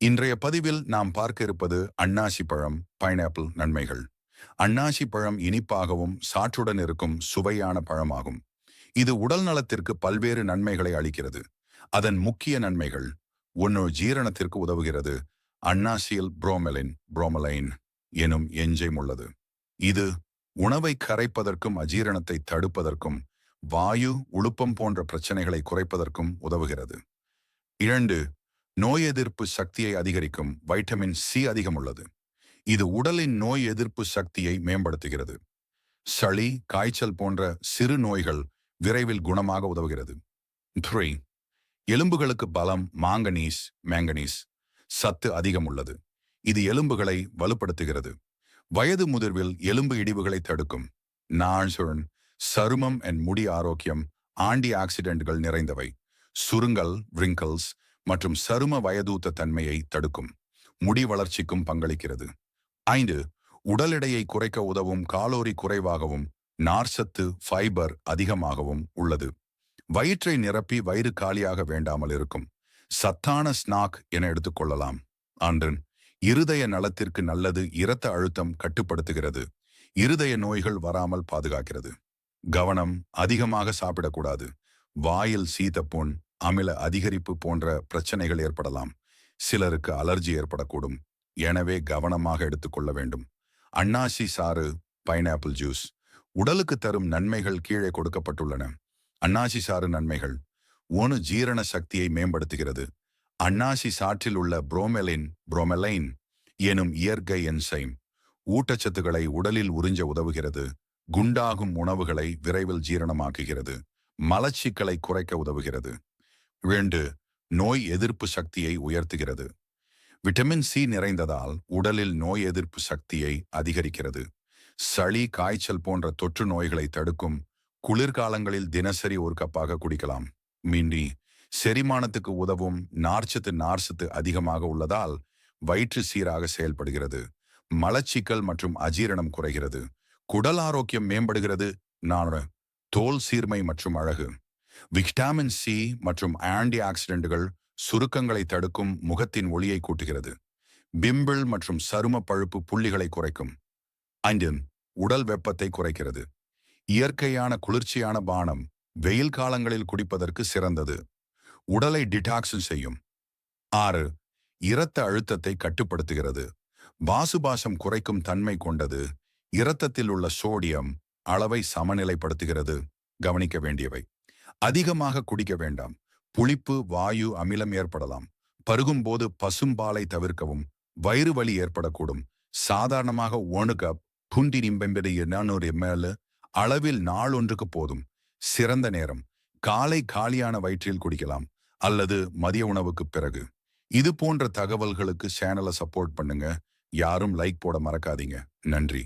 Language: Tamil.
இன்றைய பதிவில் நாம் பார்க்க இருப்பது அன்னாசி பழம் பைனாப்பிள் நன்மைகள். அன்னாசி பழம் இனிப்பாகவும் சாற்றுடன் இருக்கும் சுவையான பழமாகும். இது உடல் நலத்திற்கு பல்வேறு நன்மைகளை அளிக்கிறது. அதன் முக்கிய நன்மைகள் ஒன்று ஜீரணத்திற்கு உதவுகிறது அன்னாசியில் புரோமெலின் புரோமலைன் எனும் எஞ்சைம் உள்ளது. இது உணவை கரைப்பதற்கும் அஜீரணத்தை தடுப்பதற்கும் வாயு உளுப்பம் போன்ற பிரச்சனைகளை குறைப்பதற்கும் உதவுகிறது. இரண்டு நோய் எதிர்ப்பு சக்தியை அதிகரிக்கும் வைட்டமின் சி அதிகம் உள்ளது இது உடலின் நோய் எதிர்ப்பு சக்தியை மேம்படுத்துகிறது. சளி காய்ச்சல் போன்ற சிறு நோய்கள் விரைவில் குணமாக உதவுகிறது. த்ரீ எலும்புகளுக்கு பலம் மாங்கனீஸ் மேங்கனீஸ் சத்து அதிகம் உள்ளது இது எலும்புகளை வலுப்படுத்துகிறது. வயது முதிர்வில் எலும்பு இடிவுகளை தடுக்கும். நாழ்சுழன் சருமம் அண்ட் முடி ஆரோக்கியம் ஆண்டி ஆக்சிடென்ட்கள் நிறைந்தவை. சுருங்கல் விரிங்கல்ஸ் மற்றும் சரும வயதூத்த தன்மையை தடுக்கும். முடி வளர்ச்சிக்கும் பங்களிக்கிறது. ஐந்து உடல் எடையை குறைக்க உதவும் காலோரி குறைவாகவும் நார்ச்சத்து ஃபைபர் அதிகமாகவும் உள்ளது. வயிற்றை நிரப்பி வயிறு காலியாக வேண்டாமல் இருக்கும். சத்தான ஸ்நாக் என எடுத்துக்கொள்ளலாம் அன்றன் இருதய நலத்திற்கு நல்லது இரத்த அழுத்தம் கட்டுப்படுத்துகிறது. இருதய நோய்கள் வராமல் பாதுகாக்கிறது. கவனம் அதிகமாக சாப்பிடக்கூடாது. வாயில் சீத்தப்புண் அமில அதிகரிப்பு போன்ற பிரச்சனைகள் ஏற்படலாம். சிலருக்கு அலர்ஜி ஏற்படக்கூடும். எனவே கவனமாக எடுத்துக்கொள்ள வேண்டும். அன்னாசி சாறு பைனாப்பிள் ஜூஸ். உடலுக்கு தரும் நன்மைகள் கீழே கொடுக்கப்பட்டுள்ளன. அன்னாசி சாறு நன்மைகள். ஒன்று ஜீரண சக்தியை மேம்படுத்துகிறது. அன்னாசி சாற்றில் உள்ள புரோமெலின் புரோமெலைன் எனும் இயற்கை என்சைம் ஊட்டச்சத்துக்களை உடலில் உறிஞ்ச உதவுகிறது. குண்டாகும் உணவுகளை விரைவில் ஜீரணமாக்குகிறது. மலச்சிக்கலை குறைக்க உதவுகிறது. ரெண்டு நோய் எதிர்ப்பு சக்தியை உயர்த்துகிறது. விட்டமின் சி நிறைந்ததால் உடலில் நோய் எதிர்ப்பு சக்தியை அதிகரிக்கிறது. சளி காய்ச்சல் போன்ற தொற்று நோய்களை தடுக்கும் குளிர்காலங்களில் தினசரி ஒரு கப்பாக குடிக்கலாம். மீண்டி செரிமானத்துக்கு உதவும் நார்ச்சத்து நார்சத்து அதிகமாக உள்ளதால் வயிற்று சீராக செயல்படுகிறது. மலச்சிக்கல் மற்றும் அஜீரணம் குறைகிறது. குடல் ஆரோக்கியம் மேம்படுகிறது. நான் தோல் சீர்மை மற்றும் அழகு. விட்டாமின் சி மற்றும் ஆன்டி ஆக்சிடென்ட்கள் சுருக்கங்களை தடுக்கும் முகத்தின் ஒளியை கூட்டுகிறது. பிம்பிள் மற்றும் சரும பழுப்பு புள்ளிகளை குறைக்கும். ஐந்து உடல் வெப்பத்தை குறைக்கிறது. இயற்கையான குளிர்ச்சியான பானம் வெயில் காலங்களில் குடிப்பதற்கு சிறந்தது. உடலை டிடாக்ஸன் செய்யும். ஆறு இரத்த அழுத்தத்தை கட்டுப்படுத்துகிறது. பாசுபாசம் குறைக்கும் தன்மை கொண்டது. இரத்தத்தில் உள்ள சோடியம் அளவை சமநிலைப்படுத்துகிறது. கவனிக்க வேண்டியவை. அதிகமாக குடிக்க வேண்டாம். புளிப்பு வாயு அமிலம் ஏற்படலாம். பருகும்போது பசும்பாலை தவிர்க்கவும். வயிறு வலி ஏற்படக்கூடும். சாதாரணமாக ஒன்று கப் புண்டி நிம்பெம்பது நானூறு எம்எல் அளவில் நாள் ஒன்றுக்கு போதும். சிறந்த நேரம். காலை காலியான வயிற்றில் குடிக்கலாம் அல்லது மதிய உணவுக்கு பிறகு. இது போன்ற தகவல்களுக்கு சேனலை சப்போர்ட் பண்ணுங்க. யாரும் லைக் போட மறக்காதீங்க. நன்றி.